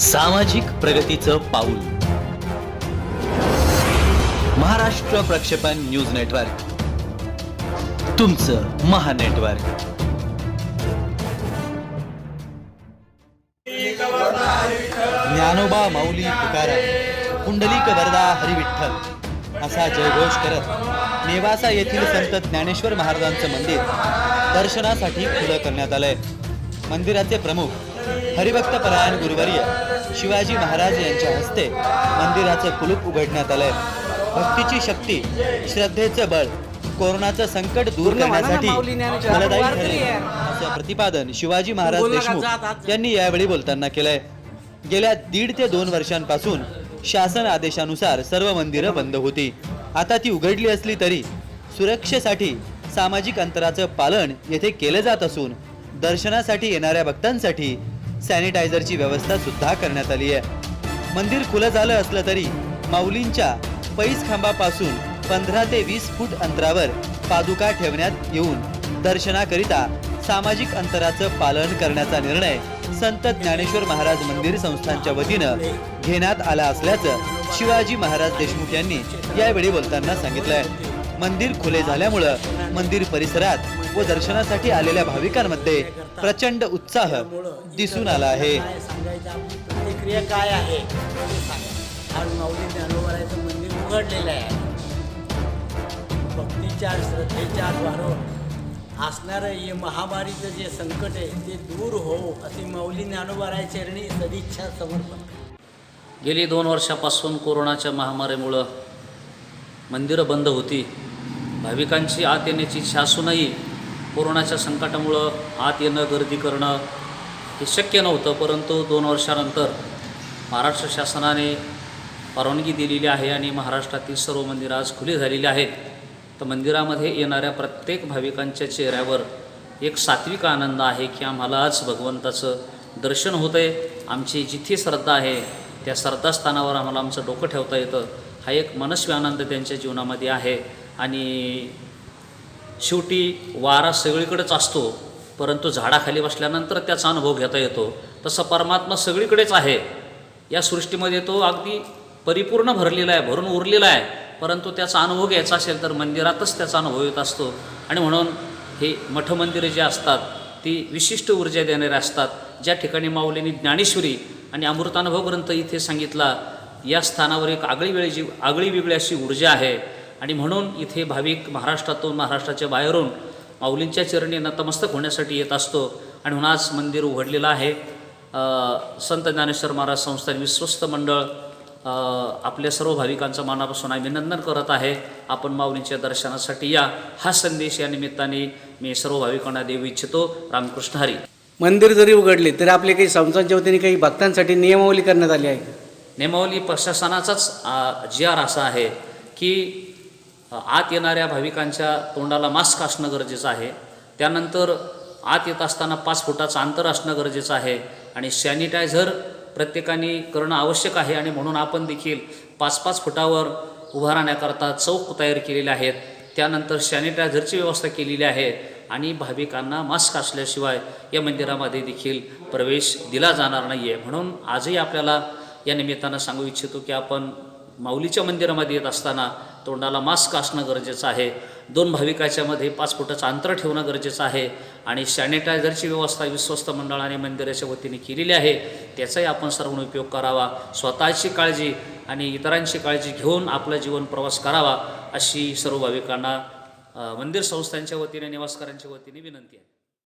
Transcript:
सामाजिक प्रगतीचं पाऊल. महाराष्ट्र प्रक्षेपण न्यूज नेटवर्क. तुमचं महानेटवर्क ज्ञानोबा माऊली तुकाराम कुंडलिक वरदा हरिविठ्ठल असा जयघोष करत नेवासा येथील संत ज्ञानेश्वर महाराजांचं मंदिर दर्शनासाठी खुलं करण्यात आलंय. मंदिराचे प्रमुख हरिभक्त परायण गुरुवर्य शिवाजी महाराज यांच्या हस्ते मंदिराचं कुलूप उघडण्यात आलंय भक्तीची शक्ती श्रद्धेचं बळ कोरोनाचं संकट दूर करण्यासाठी. फलदायी ठरेल. असं प्रतिपादन शिवाजी महाराज देशमुख. यांनी यावेळी बोलताना केलंय गेल्या दीड ते दोन वर्षांपासून शासन आदेशानुसार सर्व मंदिरं बंद होती आता ती उघडली असली तरी सुरक्षेसाठी सामाजिक अंतराचं पालन येथे केलं जात असून दर्शनासाठी येणाऱ्या भक्तांसाठी सॅनिटायझरची व्यवस्था सुद्धा करण्यात आली आहे. मंदिर खुलं झालं असलं तरी माऊलींच्या पैस खांबापासून पंधरा ते वीस फूट अंतरावर पादुका ठेवण्यात येऊन दर्शनाकरिता सामाजिक अंतराचं पालन करण्याचा निर्णय संत ज्ञानेश्वर महाराज मंदिर संस्थांच्या वतीनं घेण्यात आला असल्याचं शिवाजी महाराज देशमुख यांनी यावेळी बोलताना सांगितलंय. मंदिर खुले झाल्यामुळं मंदिर परिसरात व दर्शनासाठी आलेल्या भाविकांमध्ये प्रचंड उत्साह दिसून आला आहे. प्रतिक्रिया काय आहे? आज माऊली ज्ञानोबरायचं मंदिर उघडलेलं आहे. भक्तीच्या श्रद्धेच्या असणारं हे महामारीचं जे संकट आहे ते दूर हो अशी माऊली ज्ञानोबाराय चरणी सदिच्छा समर्पण. गेली दोन वर्षापासून कोरोनाच्या महामारीमुळं मंदिरं बंद होती. भाविकांची आत येण्याची इच्छा असूनही कोरोनाच्या संकटामुळं आत येणं गर्दी करणं हे शक्य नव्हतं परंतु दोन वर्षानंतर महाराष्ट्र शासनाने परवानगी दिलेली आहे आणि महाराष्ट्रातील सर्व मंदिरं आज खुली झालेली आहेत. तर मंदिरामध्ये येणाऱ्या प्रत्येक भाविकांच्या चेहऱ्यावर एक सात्विक आनंद आहे की आम्हाला आज भगवंताचं दर्शन होतं आहे आमची जिथे श्रद्धा आहे त्या श्रद्धास्थानावर आम्हाला आमचं डोकं ठेवता येतं. हा एक मनस्वी आनंद त्यांच्या जीवनामध्ये आहे. आणि शेवटी वारा सगळीकडेच असतो परंतु झाडाखाली बसल्यानंतर त्याचा अनुभव घेता येतो. तसं परमात्मा सगळीकडेच आहे. या सृष्टीमध्ये तो अगदी परिपूर्ण भरलेला आहे भरून उरलेला आहे. परंतु त्याचा अनुभव घ्यायचा असेल तर मंदिरातच त्याचा अनुभव येत असतो. आणि म्हणून हे मठ मंदिरं जे असतात ती विशिष्ट ऊर्जा देणारे असतात. ज्या ठिकाणी माऊलींनी ज्ञानेश्वरी आणि अमृतानुभव ग्रंथ इथे सांगितला या स्थानावर एक आगळी वेळी आगळी वेगळी अशी ऊर्जा आहे. आणि म्हणून इथे भाविक महाराष्ट्रातून महाराष्ट्राच्या बाहेरून माऊलींच्या चरणी नतमस्तक होण्यासाठी येत असतो. आणि म्हणून आज मंदिर उघडलेलं आहे. संत ज्ञानेश्वर महाराज संस्थान विश्वस्त मंडळ आपल्या सर्व भाविकांचं मनापासून अभिनंदन करत आहे. आपण माऊलींच्या दर्शनासाठी या. हा संदेश या निमित्ताने मी सर्व भाविकांना देऊ इच्छितो. रामकृष्ण हरी. मंदिर जरी उघडले तरी आपले काही संस्थांच्या वतीने काही भक्तांसाठी नियमावली करण्यात आली आहे. नेमावली प्रशासनाचाच जी आर असा आहे की आत येणाऱ्या भाविकांच्या तोंडाला मास्क असणं गरजेचं आहे. त्यानंतर आत येत असताना पाच फुटाचं अंतर असणं गरजेचं आहे आणि सॅनिटायझर प्रत्येकाने करणं आवश्यक आहे आणि म्हणून आपण देखील पाच पाच फुटावर उभा राहण्याकरता चौक तयार केलेले आहेत. त्यानंतर सॅनिटायझरची व्यवस्था केलेली आहे आणि भाविकांना मास्क असल्याशिवाय या मंदिरामध्ये देखील प्रवेश दिला जाणार नाही आहे म्हणून आजही आपल्याला या निमित्तानं सांगू इच्छितो की आपण माऊलीच्या मंदिरामध्ये येत असताना तोंडाला मास्क असणं गरजेचं आहे. दोन भाविकाच्यामध्ये पाच फुटाचं अंतर ठेवणं गरजेचं आहे आणि सॅनिटायझरची व्यवस्था विश्वस्त मंडळाने मंदिराच्या वतीने केलेली आहे. त्याचाही आपण सर्वांनी उपयोग करावा. स्वतःची काळजी आणि इतरांची काळजी घेऊन आपला जीवन प्रवास करावा अशी सर्व भाविकांना मंदिर संस्थांच्या वतीने निवासकारांच्या वतीने विनंती आहे.